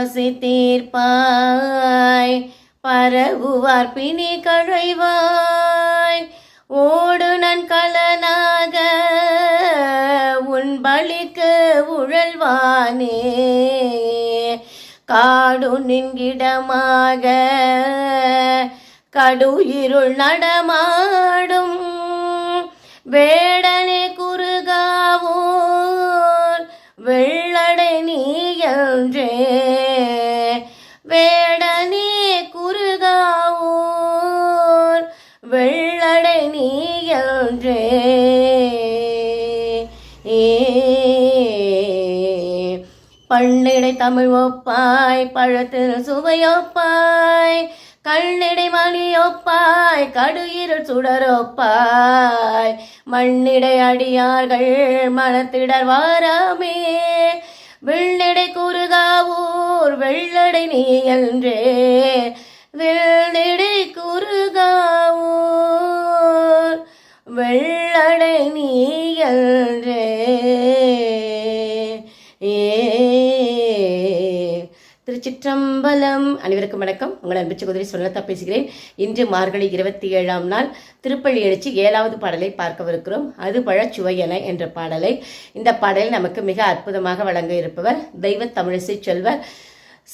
பசி தீர்ப்பாய். பரவுவார் பிணி கழைவாய். ஓடு நன் கலனாக உன் பலிக்கு உழல்வானே. காடு நின்கிடமாக கடுயிருள் நடமாடும். வேடனே குறுகாவோர் வெள்ளடை நீ என்றே. வேடனே குறுகாவோர் வெள்ளடை நீ என்றே பண்ணிடை தமிழ் ஒப்பாய் பழத்தில் சுவையொப்பாய் கண்ணிடை மணியொப்பாய் ஒப்பாய் சுடரொப்பாய் மண்ணிடை அடியார்கள் மனத்திடர் வாராமே. வெள்ளடை குறுகாவூர் வெள்ளடை நீ என்றே வெள்ளடை குறுகாவூர் வெள்ளடை நீ என்றே திருச்சிற்றம்பலம். அனைவருக்கும் வணக்கம். உங்கள் அன்பு சகோதரி சொல்லத்தா பேசுகிறேன். இன்று மார்கழி இருபத்தி ஏழாம் நாள் திருப்பள்ளி எழுச்சி ஏழாவது பாடலை பார்க்கவிருக்கிறோம். அது பழச்சுவையன என்ற பாடலை. இந்த பாடலில் நமக்கு மிக அற்புதமாக வழங்க இருப்பவர் தெய்வ தமிழிசை செல்வர்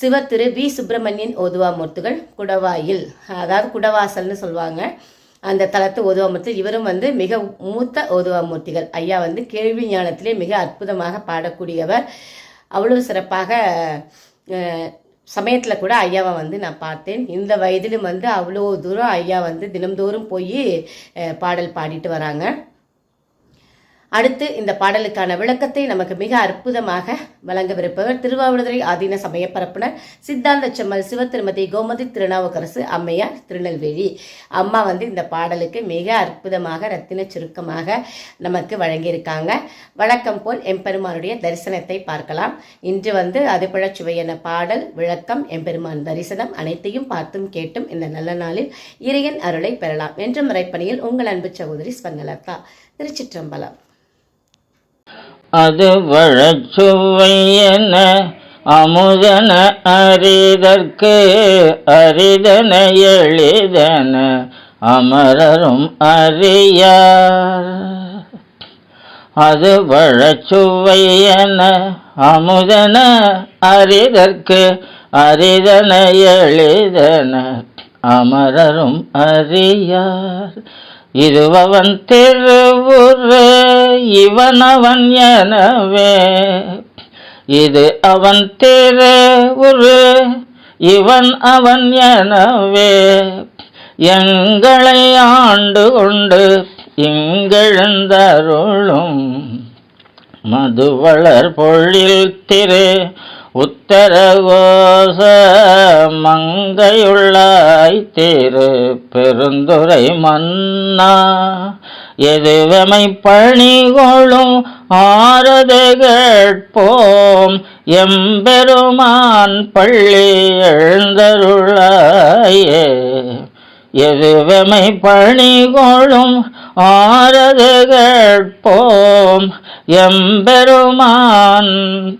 சிவ திரு வி. சுப்பிரமணியன் ஓதுவாமூர்த்திகள் குடவாயில். அதாவது குடவாசல்னு சொல்லுவாங்க. அந்த தலத்து ஓதுவாமூர்த்தி. இவரும் வந்து மிக மூத்த ஓதுவாமூர்த்திகள். ஐயா வந்து கேள்வி ஞானத்திலே மிக அற்புதமாக பாடக்கூடியவர். அவ்வளவு சிறப்பாக சமயத்தில் கூட ஐயாவை வந்து நான் பார்த்தேன். இந்த வயதிலும் வந்து அவ்வளோ தூரம் ஐயா வந்து தினம்தோறும் போய் பாடல் பாடிட்டு வராங்க. அடுத்து இந்த பாடலுக்கான விளக்கத்தை நமக்கு மிக அற்புதமாக வழங்கவிருப்பவர் திருவாவடுதுறை ஆதீன சமய பரப்புனர் சித்தாந்த செம்மல் சிவ திருமதி கோமதி திருநாவுக்கரசு அம்மையார் திருநெல்வேலி. அம்மா வந்து இந்த பாடலுக்கு மிக அற்புதமாக ரத்தின சுருக்கமாக நமக்கு வழங்கியிருக்காங்க. வழக்கம் போல் எம்பெருமானுடைய தரிசனத்தை பார்க்கலாம். இன்று வந்து அதுபழச்சுவையன பாடல் விளக்கம் எம்பெருமான் தரிசனம் அனைத்தையும் பார்த்தும் கேட்டும் இந்த நல்ல நாளில் இறையன் அருளை பெறலாம். என்ற முறைப்பணியில் உங்கள் அன்பு சகோதரி ஸ்வர்ணலதா. திருச்சிற்றம்பலம். அது வழச்சுவையன அமுதன அறிதற்கு அரிதன எளிதன அமரரும் அறியார். அது வழச்சுவையன அமுதன அறிதற்கு அரிதன எளிதன அமரரும் அறியார். இருவவன் திருவுரு இவனவன் எனவே. இது அவன் திருவுரு இவன் அவன் எனவே. எங்களை ஆண்டு கொண்டு இங்கெழுந்தருளும். மதுவளர் பொழில் திரு உத்தரகோச மங்கையுள்ளாய் திரு பெருந்துரை மன்னா. எதுவமை பணிகொள்ளும் ஆரது கேட்போம் எம்பெருமான் பள்ளி எழுந்தருளாயே. எதுவமை பணிகொள்ளும் ஆரது கேட்போம் எம்பெருமான்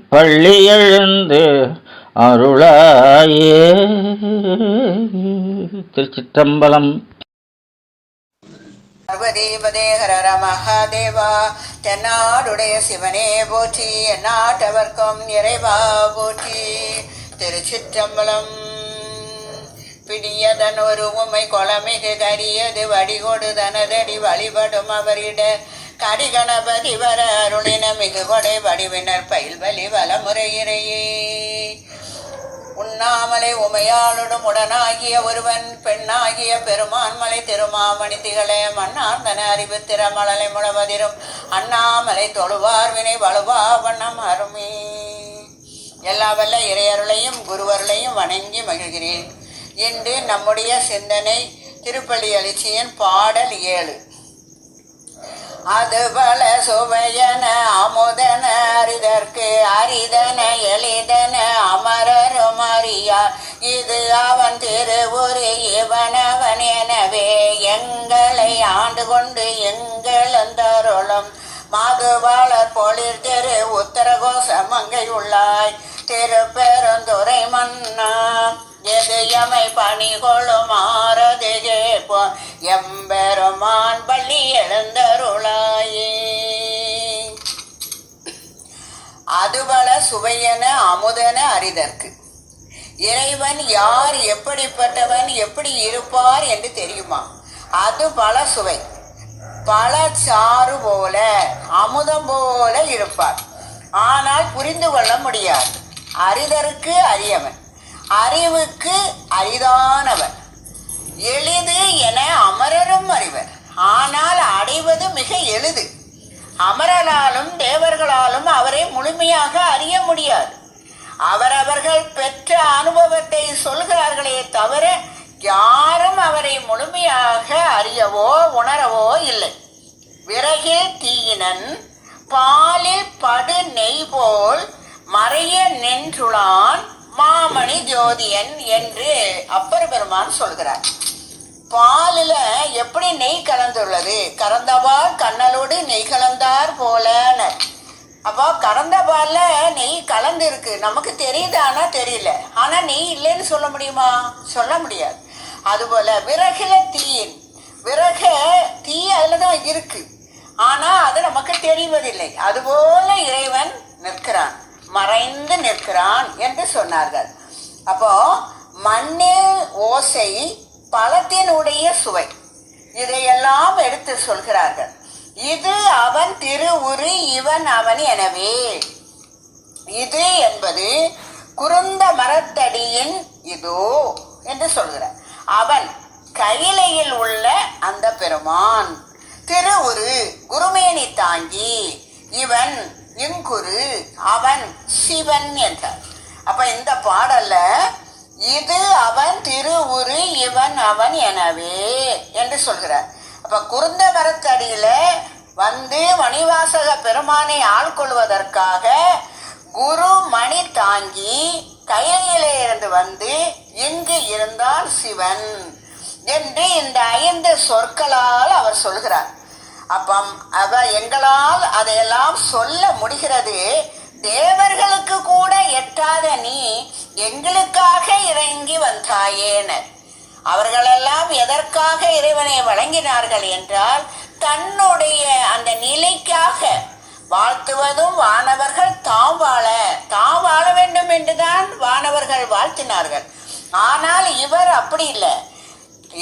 பள்ளி எழுந்து அருளாயே. திருச்சிற்றம்பலம். பார்வதீபதே மகாதேவா தென்னாடுடைய சிவனே போற்றி எந்நாட்டவர்க்கும் நிறைவா போற்றி. திருச்சிற்றம்பலம். பிடியதன் ஒரு உமை கொலமிகு கரியது வடிகொடு தனதடி வழிபடும் அவரிட. கடிகணபதி வர அருளின மிகு கொடை வடிவினர் பயில் வலி வலமுறையிறையே உண்ணாமலை உமையாளுடன் உடனாகிய ஒருவன் பெண்ணாகிய பெருமான்மலை திருமாமணி திகழே. மண்ணாந்தன அறிவு திறமலலை முழவதிரும் அண்ணாமலை தொழுவார் வினை வலுவா வண்ணம் அருமே. எல்லா வல்ல இறையருளையும் குருவருளையும் வணங்கி மகிழ்கிறேன். இன்று நம்முடைய சிந்தனை திருப்பள்ளி எழுச்சியின் பாடல் ஏழு. அது பல சுவையன அமுதன அரிதற்கு அரிதன எளிதன அமரரும் அறியா. இது அவன் திருவுரு இவனவன் எனவே எங்களை ஆண்டு கொண்டு எங்களந்தருளும். மாதுவாளர் பொழிர் தெரு உத்தரகோச மங்கை உள்ளாய். திருப்பெருந்துரை மன்னா எது எமை பணி கொள்ளும் எம்பெருமான் பள்ளி எழுந்தருளாயே. அதுபல சுவையென அமுதன அரிதற்கு இறைவன் யார் எப்படிப்பட்டவன் எப்படி இருப்பார் என்று தெரியுமா? அது பல சுவை. பல சாறு போல அமுதம் போல இருப்பார். ஆனால் புரிந்து கொள்ள முடியாது. அறிதற்கு அரியவன். அறிவுக்கு அரிதானவன். எளிது என அமரரும் அறிவர். ஆனால் அடைவது மிக எளிது. அமரனாலும் தேவர்களாலும் அவரை முழுமையாக அறிய முடியாது. அவரவர்கள் பெற்ற அனுபவத்தை சொல்கிறார்களே தவிர யாரும் அவரை முழுமையாக அறியவோ உணரவோ இல்லை. விறகில் தீயினன் பாலில் படு நெய் போல் மறைய நின்றுளான் மாமணி ஜோதியன் என்று அப்பர் பெருமான் சொல்கிறார். பாலில் எப்படி நெய் கலந்துள்ளது? கறந்தவார் கண்ணலோடு நெய் கலந்தார் போலன்னு அப்போ கறந்த பாலில் நெய் கலந்து இருக்கு நமக்கு ஆனால் தெரியல. ஆனால் நெய் இல்லைன்னு சொல்ல முடியுமா? சொல்ல முடியாது. அதுபோல் விறகில் தீயின். விறக தீ அதில் தான் இருக்கு. ஆனால் அது நமக்கு தெரிவதில்லை. அதுபோல இறைவன் நிற்கிறான். மறைந்து நிற்கிறான் என்று சொன்னார்கள். அப்போ மண்ணில் ஓசை பழத்தினுடைய சுவை. இதையெல்லாம் எடுத்து சொல்கிறார்கள். இது அவன் திருவுரு இவன் அவன் எனவே. இது என்பது குருந்த மரத்தடியின் இதோ என்று சொல்கிறார். அவன் கையிலையில் உள்ள அந்த பெருமான். திருவுரு குருமேனி தாங்கி இவன் இங்குரு அவன் சிவன் என்றார். அப்ப இந்த பாடல்ல இது அவன் திருவுரு இவன் அவன் எனவே என்று சொல்கிறார். அப்ப குருந்த மரத்தடியில வந்து மணிவாசக பெருமானை ஆள்கொள்வதற்காக குரு மணி தாங்கி கையிலே இருந்து வந்து இங்கு இருந்தால் சிவன் என்று இந்த ஐந்து சொற்களால் அவர் சொல்கிறார். அப்பம் அவ எங்களால் அதையெல்லாம் சொல்ல முடிகிறது. தேவர்களுக்கு கூட எட்டாத நீ எங்களுக்காக இறங்கி வந்தாயேனர் அவர்களெல்லாம் எதற்காக இறைவனை வழங்கினார்கள் என்றால் தன்னுடைய அந்த நிலைக்காக வாழ்த்துவதும் வானவர்கள் தாம் வாழ தாம் வாழ வேண்டும் என்றுதான் வானவர்கள் வாழ்த்தினார்கள். ஆனால் இவர் அப்படி இல்லை.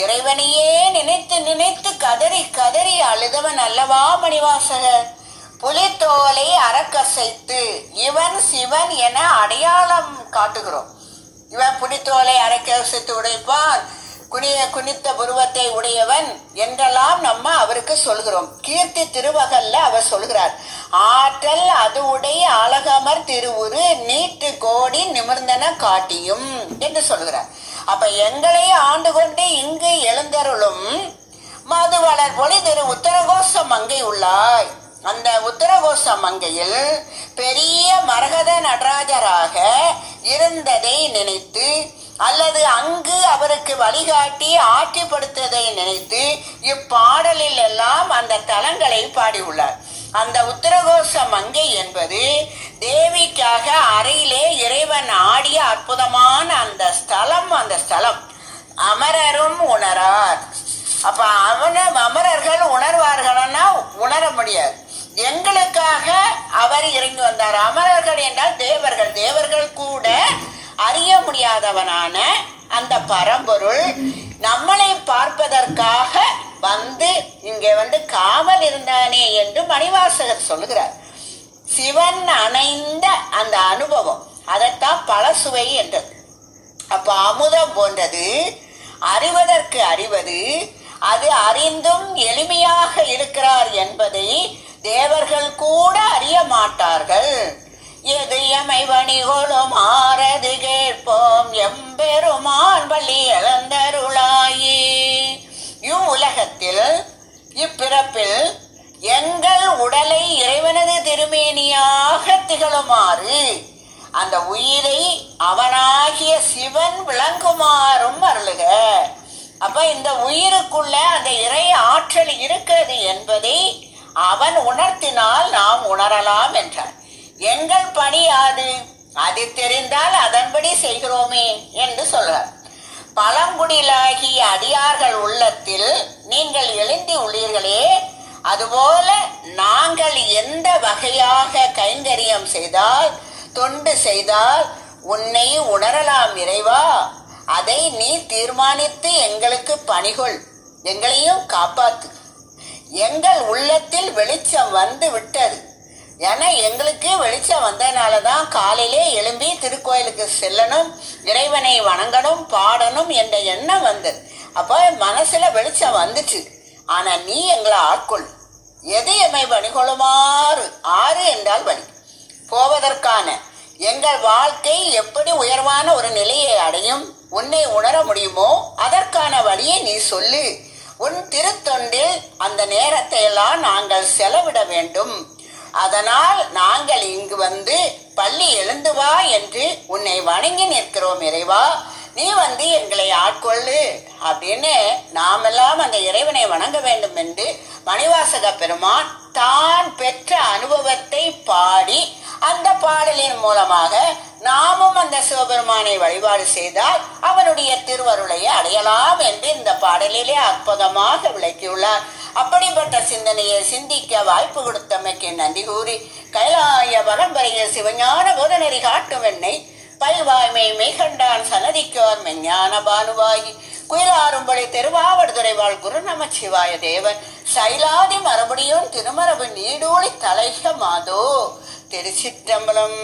இறைவனையே நினைத்து நினைத்து கதறி கதறி அழுதவன் அல்லவா மணிவாசகர் புலித்தோலை அறக்கசைத்து இவன் சிவன் என அடையாளம் காட்டுகிறோம். இவன் புலித்தோலை அரைக்கசைத்து உடைப்பான். குனிய குனித்த புருவத்தை உடையவன் என்றெல்லாம் நம்ம அவருக்கு சொல்கிறோம். கீர்த்தி திருவகல்ல அவர் சொல்கிறார் ஆற்றல் அது உடைய அழகமர் திருவுரு நீட்டு கோடி நிமிர்ந்தன காட்டியும் என்று சொல்கிறார். அப்ப எங்களை ஆண்டு கொண்டு இங்கு எழுந்தருளும் மதுவளர் பொழி திரு உத்தரகோஷம் அங்கே உள்ளாய். அந்த உத்தரகோச மங்கையில் பெரிய மரகத நடராஜராக இருந்ததை நினைத்து அல்லது அங்கு அவருக்கு வழிகாட்டி ஆட்சிப்படுத்ததை நினைத்து இப்பாடலில் எல்லாம் அந்த தலங்களை பாடியுள்ளார். அந்த உத்தரகோஷ மங்கை என்பது தேவிக்காக அறையிலே இறைவன் ஆடிய அற்புதமான அந்த ஸ்தலம் அந்த ஸ்தலம். அமரரும் உணரார். அப்ப அவன அமரர்கள் உணர்வார்கள்னா உணர முடியாது. எங்களுக்காக அவர் இறங்கி வந்தார். அமரர்கள் என்றால் தேவர்கள். தேவர்கள் கூட அறிய முடியாதவனான அந்த பரம்பொருள் நம்மளை பார்ப்பதற்காக வந்து இங்கே வந்து காவல் இருந்தானே என்று மணிவாசகர் சொல்லுகிறார். சிவன் அணைந்த அந்த அனுபவம் அதைத்தான் பல சுவை என்றது. அப்ப அமுதம் போன்றது அறிவதற்கு அறிவது அது அறிந்தும் எளிமையாக இருக்கிறார் என்பதை தேவர்கள் கூட அறிய மாட்டார்கள். எது எமை வணிகோளும் ஆறது கேட்போம். எம்பெருமான் பள்ளி இழந்தருளாயே இவ்வுலகத்தில் இப்பிறப்பில் எங்கள் உடலை இறைவனது திருமேனியாக திகழுமாறு அந்த உயிரை அவனாகிய சிவன் விளங்குமாறும் அருளுக. அப்ப இந்த உயிருக்குள்ள அந்த இறை ஆற்றல் இருக்கிறது என்பதை அவன் உணர்த்தினால் நாம் உணரலாம் என்றார். எங்கள் பணி அது அது தெரிந்தால் அதன்படி செய்கிறோமே என்று சொல்றார். பழங்குடியிலாகிய அடியார்கள் உள்ளத்தில் நீங்கள் எழுந்தி உள்ளீர்களே அதுபோல நாங்கள் எந்த வகையாக கைங்கரியம் செய்தால் தொண்டு செய்தால் உன்னை உணரலாம் இறைவா? அதை நீ தீர்மானித்து எங்களுக்கு பணிகொள் எங்களையும் காப்பாத்து. எங்கள் உள்ளத்தில் வெளிச்சம் வந்து விட்டது. ஏன்னா எங்களுக்கு வெளிச்சம் வந்ததுனால தான் காலையிலே எழும்பி திருக்கோயிலுக்கு செல்லணும் இறைவனை வணங்கணும் பாடணும் என்ற எண்ணம் வந்தது. அப்போ மனசுல வெளிச்சம் வந்துச்சு. ஆனா நீ எங்களை ஆட்கொள். எது எம்மை பணிகொள்ளுமாறு ஆறு என்றால் வழி. போவதற்கான எங்கள் வாழ்க்கை எப்படி உயர்வான ஒரு நிலையை அடையும்? உன்னை உணர முடியுமோ? அதற்கான வழியை நீ சொல்லு. உன் திருத்தொண்டில் அந்த நேரத்தை எல்லாம் நாங்கள் செலவிட வேண்டும். அதனால் நாங்கள் இங்கு வந்து பள்ளி எழுந்து வா என்று உன்னை வணங்கி நிற்கிறோம் இறைவா. நீ வந்து எங்களை ஆட்கொள்ளு. அப்படின்னு நாமெல்லாம் அந்த இறைவனை வணங்க வேண்டும் என்று மணிவாசக பெருமான் தான் பெற்ற அனுபவத்தை பாடி அந்த பாடலின் மூலமாக நாமும் அந்த சிவபெருமானை வழிபாடு செய்தால் அவனுடைய திருவருளையை அடையலாம் என்று இந்த பாடலிலே அற்புதமாக விளக்கியுள்ளார். அப்படிப்பட்ட சிந்தனையை சிந்திக்க வாய்ப்பு கொடுத்தமைக்கு நன்றி கூறி கைலாய பரம்பரையில் சிவஞான போதநெறி காட்டும் என்னை பல்வாய்மை மெய்கண்டான் சனதிக்கோர் மெஞ்ஞான பானுவாயி குயிலாரும்படி திருவாவடுதுறைவாள் குரு நமச்சிவாய தேவன் சைலாதி மறுபடியும் திருமரபு நீடூழி தலைக மாதோ திருச்சிற்றம்பலம்.